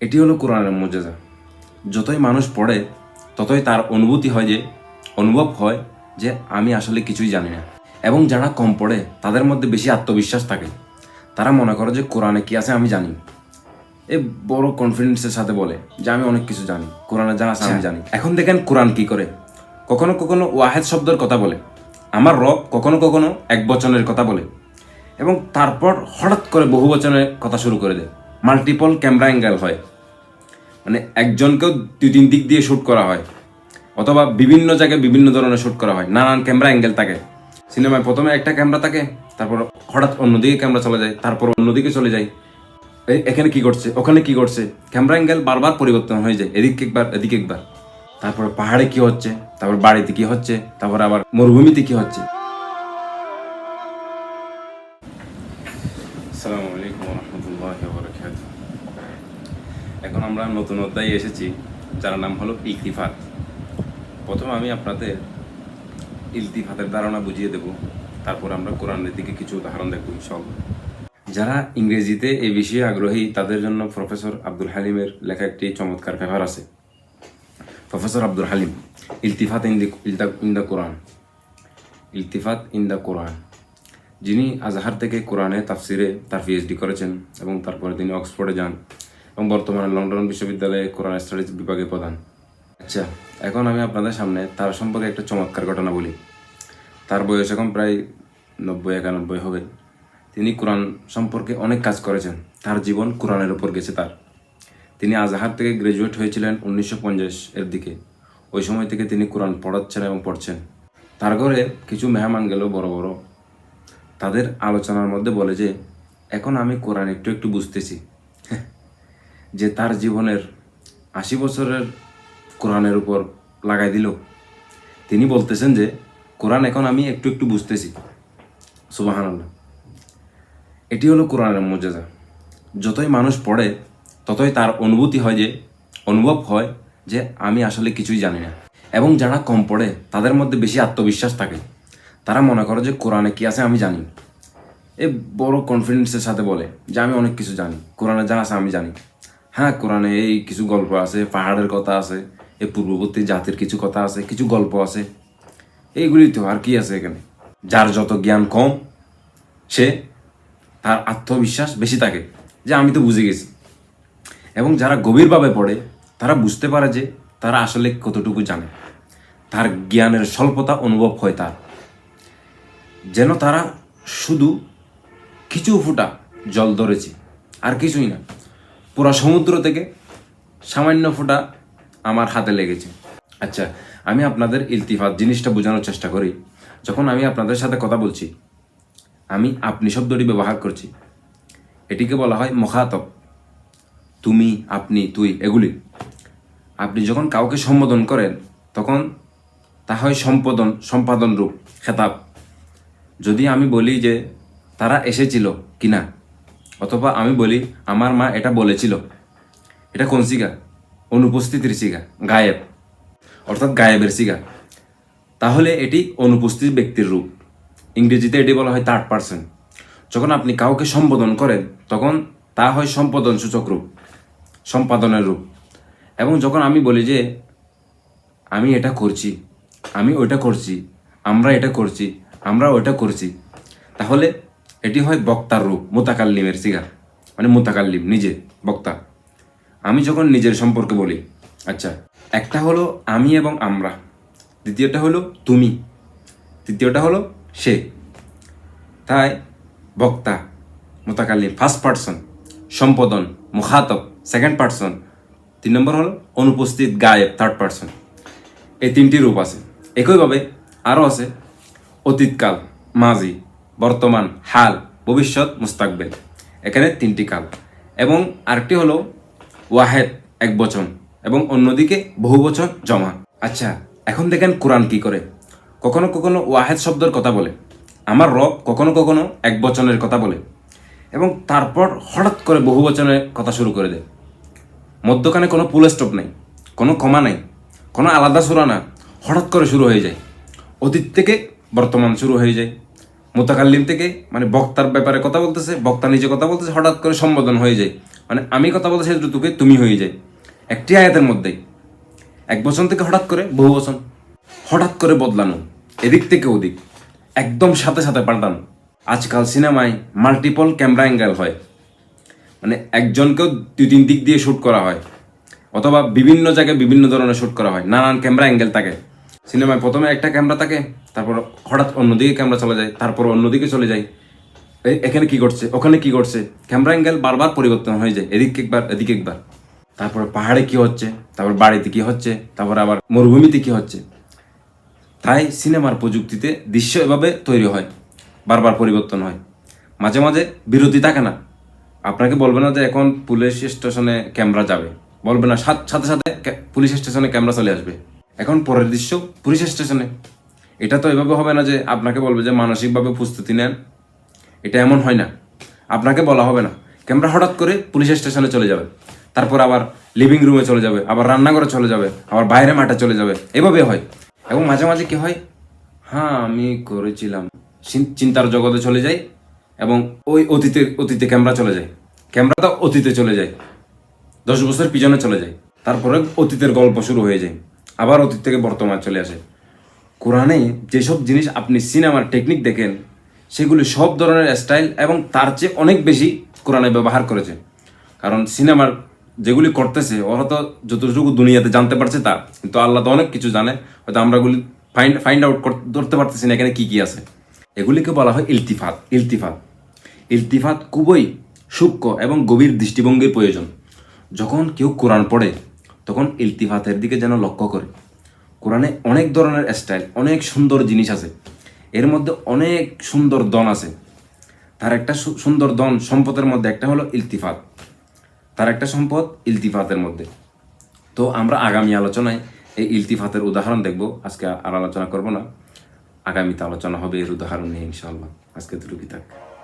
এটি হলো কোরআনের মর্যাদা। যতই মানুষ পড়ে ততই তার অনুভূতি হয় যে অনুভব হয় যে আমি আসলে কিছুই জানি না। এবং যারা কম পড়ে তাদের মধ্যে বেশি আত্মবিশ্বাস থাকে। তারা মনে করে যে কোরআনে কি আছে আমি জানি। এ বড় কনফিডেন্সের সাথে বলে যে আমি অনেক কিছু জানি। কোরআনে যা আছে আমি জানি। এখন দেখেন কোরআন কি করে? কখনো কখনো ওয়াহেদ শব্দের কথা বলে। আমার রব কখনো কখনো এক বচনের কথা বলে। এবং তারপর হঠাৎ করে বহু বচনের কথা শুরু করে দেয়। মাল্টিপল ক্যামেরা অ্যাঙ্গেল হয়। মানে একজনকেও দুই তিন দিক দিয়ে শ্যুট করা হয়। অথবা বিভিন্ন জায়গায় বিভিন্ন ধরনের শ্যুট করা হয়। নানান ক্যামেরা অ্যাঙ্গেল থাকে। সিনেমায় প্রথমে একটা ক্যামেরা থাকে, তারপর হঠাৎ অন্যদিকে ক্যামেরা চলে যায়, তারপর অন্যদিকে চলে যায়। এখানে কি করছে ওখানে কি করছে ক্যামেরা অ্যাঙ্গেল বারবার পরিবর্তন হয়ে যায়, এদিক একবার এদিক একবার। তারপর পাহাড়ে কি হচ্ছে? তারপর বাড়িতে কি হচ্ছে? তারপর আবার মরুভূমিতে কি হচ্ছে? আসসালামু আলাইকুম রহমতুল্লাহ বরকাত এখন আমরা নতুন অধ্যায়ে এসেছি, যার নাম হলো ইলতিফাত। প্রথমে আমি আপনাদের ইলতিফাতের ধারণা বুঝিয়ে দেব, তারপর আমরা কোরআনের দিকে কিছু উদাহরণ দেখব ইনশাল্লাহ যারা ইংরেজিতে এই বিষয়ে আগ্রহী, তাদের জন্য প্রফেসর আব্দুল হালিমের লেখা একটি চমৎকার পেপার আছে। Professor Abdul Halim, ইলতিফাত in the in the Quran. ইলতিফাত in the কোরআন। যিনি আজহার থেকে কোরআনে তাফসিরে তার পিএইচডি করেছেন এবং তারপরে তিনি অক্সফোর্ডে যান এবং বর্তমানে লন্ডন বিশ্ববিদ্যালয়ে কোরআন স্টাডিজ বিভাগে প্রধান। আচ্ছা এখন আমি আপনাদের সামনে তার সম্পর্কে একটা চমৎকার ঘটনা বলি। তার বয়স এখন প্রায় নব্বই, একানব্বই হবে। তিনি কোরআন সম্পর্কে অনেক কাজ করেছেন। তার জীবন কোরআনের উপর গেছে তার। তিনি আজহার থেকে গ্রাজুয়েট হয়েছিলেন উনিশশো পঞ্চাশ এর দিকে। ওই সময় থেকে তিনি কোরআন পড়াচ্ছেন এবং পড়ছেন। তার ঘরে কিছু মেহমান গেল বড় বড় তাদের আলোচনার মধ্যে বলে যে, এখন আমি কোরআন একটু একটু বুঝতেছি। যে তার জীবনের আশি বছরের কোরআনের উপর লাগাই দিল। তিনি বলতেছেন যে, কোরআন এখন আমি একটু একটু বুঝতেছি। সুবাহান এটি হলো কোরআনের মর্যাদা যতই মানুষ পড়ে, ততই তার অনুভূতি হয় যে, অনুভব হয় যে, আমি আসলে কিছুই জানি না। এবং যারা কম পড়ে, তাদের মধ্যে বেশি আত্মবিশ্বাস থাকে। তারা মনে করে যে কোরআনে কি আছে আমি জানি এ বড় কনফিডেন্সের সাথে বলে যে আমি অনেক কিছু জানি। কোরআনে যা আছে আমি জানি। হ্যাঁ কোরআনে এই কিছু গল্প আছে, পাহাড়ের কথা আছে এই পূর্ববর্তী জাতির কিছু কথা আছে, কিছু গল্প আছে। এইগুলি তো আর কি আছে এখানে? যার যত জ্ঞান কম, সে তার আত্মবিশ্বাস বেশি থাকে। যে আমি তো বুঝে গেছি। এবং যারা গভীরভাবে পড়ে, তারা বুঝতে পারে যে তারা আসলে কতটুকু জানে। তার জ্ঞানের স্বল্পতা অনুভব হয় তার। যেন তারা শুধু কিছু ফুটা জল ধরেছে, আর কিছুই না। পুরো সমুদ্র থেকে সামান্য ফোঁটা আমার হাতে লেগেছে। আচ্ছা আমি আপনাদের ইলতিফাত জিনিসটা বোঝানোর চেষ্টা করি। যখন আমি আপনাদের সাথে কথা বলছি, আমি আপনি শব্দটি ব্যবহার করছি। এটিকে বলা হয় মখাতব। তুমি, আপনি, তুই, এগুলি। আপনি যখন কাউকে সম্বোধন করেন, তখন তা হয় সম্পাদন সম্পাদন রূপ খেতাব। যদি আমি বলি যে তারা এসেছিল কিনা, অথবা আমি বলি আমার মা এটা বলেছিল, এটা কোন সিগা? অনুপস্থিতির সিগা, গায়েব, অর্থাৎ গায়েবের সিগা। তাহলে এটি অনুপস্থিত ব্যক্তির রূপ। ইংরেজিতে এটি বলা হয় থার্ড পার্সন যখন আপনি কাউকে সম্বোধন করেন, তখন তা হয় সম্পাদন সূচক রূপ, সম্পাদনের রূপ। এবং যখন আমি বলি যে, আমি এটা করছি, আমি ওইটা করছি, আমরা এটা করছি আমরা ওইটা করছি। তাহলে এটি হয় বক্তার রূপ, মোতাকাল্লিমের সিগা। মানে মোতাকাল্লিম, নিজে, বক্তা। আমি যখন নিজের সম্পর্কে বলি আচ্ছা একটা হলো আমি এবং আমরা। দ্বিতীয়টা হলো তুমি। তৃতীয়টা হলো সে। তাই বক্তা, মোতাকাল্লিম ফার্স্ট পার্সন সম্পদন, মুখাতব সেকেন্ড পার্সন তিন নম্বর হলো অনুপস্থিত, গায়েব থার্ড পার্সন এই তিনটি রূপ আছে। একইভাবে আরও আছে অতীতকাল মাজি বর্তমান, হাল, ভবিষ্যৎ, মুস্তাকবেল। এখানে তিনটি কাল। এবং আরেকটি হলো ওয়াহেদ, এক বচন। এবং অন্যদিকে বহু বচন জমা। আচ্ছা এখন দেখেন কোরআন কি করে। কখনো কখনো ওয়াহেদ শব্দের কথা বলে। আমার রব কখনো কখনো এক বচনের কথা বলে। এবং তারপর হঠাৎ করে বহু বচনের কথা শুরু করে দেয়। মধ্যখানে কোনো পুল স্টপ নেই, কোনো কমা নেই, কোনো আলাদা সুরা না, হঠাৎ করে শুরু হয়ে যায়। অতীত থেকে বর্তমান শুরু হয়ে যায়। মোতাকাল্লিম থেকে মানে বক্তার ব্যাপারে কথা বলতেছে, বক্তা নিজে কথা বলতেছে, হঠাৎ করে সম্বোধন হয়ে যায়। মানে আমি কথা বলতে চাই তোকে তুমি হয়ে যায়। একটি আয়াতের মধ্যেই এক বছর থেকে হঠাৎ করে, বহু বছর হঠাৎ করে বদলানো, এদিক থেকে ওদিক, একদম সাথে সাথে পাল্টানো। আজকাল সিনেমায় মাল্টিপল ক্যামেরা অ্যাঙ্গেল হয়। মানে একজনকেও দুই তিন দিক দিয়ে শ্যুট করা হয়, অথবা বিভিন্ন জায়গায় বিভিন্ন ধরনের শ্যুট করা হয়, নানান ক্যামেরা অ্যাঙ্গেল থাকে। সিনেমায় প্রথমে একটা ক্যামেরা থাকে, তারপর হঠাৎ অন্যদিকে ক্যামেরা চলে যায়, তারপর অন্যদিকে চলে যায়। এখানে কি করছে ওখানে কি করছে ক্যামেরা অ্যাঙ্গেল বারবার পরিবর্তন হয়ে যায়, এদিক একবার, এদিকে একবার। তারপর পাহাড়ে কি হচ্ছে? তারপর বাড়িতে কি হচ্ছে? তারপর আবার মরুভূমিতে কি হচ্ছে? তাই সিনেমার প্রযুক্তিতে দৃশ্য এভাবে তৈরি হয়, বারবার পরিবর্তন হয়। মাঝে মাঝে বিরতি থাকে না। আপনাকে বলবে না যে এখন পুলিশ স্টেশনে ক্যামেরা যাবে। বলবে না সাথে সাথে পুলিশ স্টেশনে ক্যামেরা চলে আসবে। এখন পরের দৃশ্য পুলিশ স্টেশনে। এটা তো এভাবে হবে না যে আপনাকে বলবে যে মানসিকভাবে প্রস্তুতি নেন। এটা এমন হয় না। আপনাকে বলা হবে না। ক্যামেরা হঠাৎ করে পুলিশ স্টেশনে চলে যাবে। তারপর আবার লিভিং রুমে চলে যাবে, আবার রান্নাঘরে চলে যাবে, আবার বাইরে মাঠে চলে যাবে। এভাবে হয়। এবং মাঝে মাঝে কি হয়? হ্যাঁ আমি করেছিলাম। চিন্তার জগতে চলে যাই এবং ওই অতীতে অতীতে ক্যামেরা চলে যায়। ক্যামেরা তো অতীতে চলে যায়। দশ বছর পিছনে চলে যায়। তারপরে অতীতের গল্প শুরু হয়ে যায়। আবার অতীত থেকে বর্তমান চলে আসে। কোরআনে যেসব জিনিস আপনি সিনেমার টেকনিক দেখেন, সেগুলি সব ধরনের স্টাইল এবং তার চেয়ে অনেক বেশি কোরআনে ব্যবহার করেছে। কারণ সিনেমার যেগুলি করতেছে, ওরা তো যতটুকু দুনিয়াতে জানতে পারছে তা। কিন্তু আল্লাহ তো অনেক কিছু জানে, হয়তো আমরা এগুলি ফাইন্ড ফাইন্ড আউট ধরতে পারতেছি না এখানে কী কী আছে। এগুলিকে বলা হয় ইলতিফাত ইলতিফাত। ইলতিফাত খুবই সূক্ষ্ম এবং গভীর দৃষ্টিভঙ্গির প্রয়োজন। যখন কেউ কোরআন পড়ে তখন ইলতিফাতের দিকে যেন লক্ষ্য করে। কোরআনে অনেক ধরনের স্টাইল, অনেক সুন্দর জিনিস আছে। এর মধ্যে অনেক সুন্দর দন আছে। তার একটা সুন্দর দন সম্পদের মধ্যে একটা হলো ইলতিফাত। তার একটা সম্পদ ইলতিফাতের মধ্যে। তো আমরা আগামী আলোচনায় এই ইলতিফাতের উদাহরণ দেখব। আজকে আর আলোচনা করব না। আগামীতে আলোচনা হবে এর উদাহরণ নিয়ে ইনশাআল্লাহ। আজকে দুটো থাক।